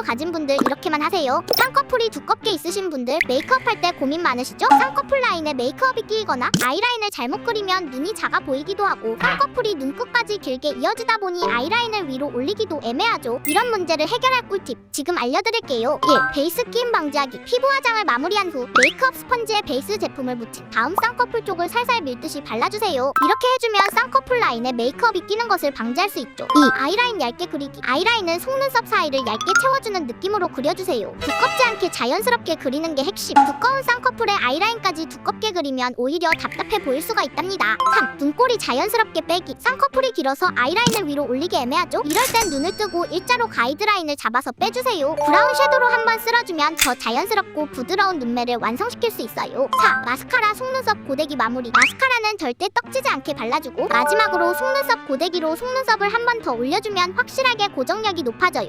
쌍꺼풀 가진 분들 이렇게만 하세요. 쌍꺼풀이 두껍게 있으신 분들 메이크업 할 때 고민 많으시죠? 쌍꺼풀 라인에 메이크업이 끼거나 아이라인을 잘못 그리면 눈이 작아 보이기도 하고 쌍꺼풀이 눈끝까지 길게 이어지다 보니 아이라인을 위로 올리기도 애매하죠. 이런 문제를 해결할 꿀팁 지금 알려드릴게요. 1. 베이스 끼임 방지하기 피부 화장을 마무리한 후 메이크업 스펀지에 베이스 제품을 묻힌 다음 쌍꺼풀 쪽을 살살 밀듯이 발라주세요. 이렇게 해주면 쌍꺼풀 라인에 메이크업이 끼는 것을 방지할 수 있죠. 2. 아이라인 얇게 그리기 아이라인은 속눈썹 사이를 얇게 채워주는 느낌으로 그려주세요. 두껍지 않게 자연스럽게 그리는 게 핵심. 두꺼운 쌍꺼풀에 아이라인까지 두껍게 그리면 오히려 답답해 보일 수가 있답니다. 3. 눈꼬리 자연스럽게 빼기 쌍꺼풀이 길어서 아이라인을 위로 올리기 애매하죠? 이럴 땐 눈을 뜨고 일자로 가이드라인을 잡아서 빼주세요. 브라운 섀도로 한번 쓸어주면 더 자연스럽고 부드러운 눈매를 완성시킬 수 있어요. 4. 마스카라 속눈썹 고데기 마무리 마스카라는 절대 떡지지 않게 발라주고 마지막으로 속눈썹 고데기로 속눈썹을 한 번 더 올려주면 확실하게 고정력이 높아져요.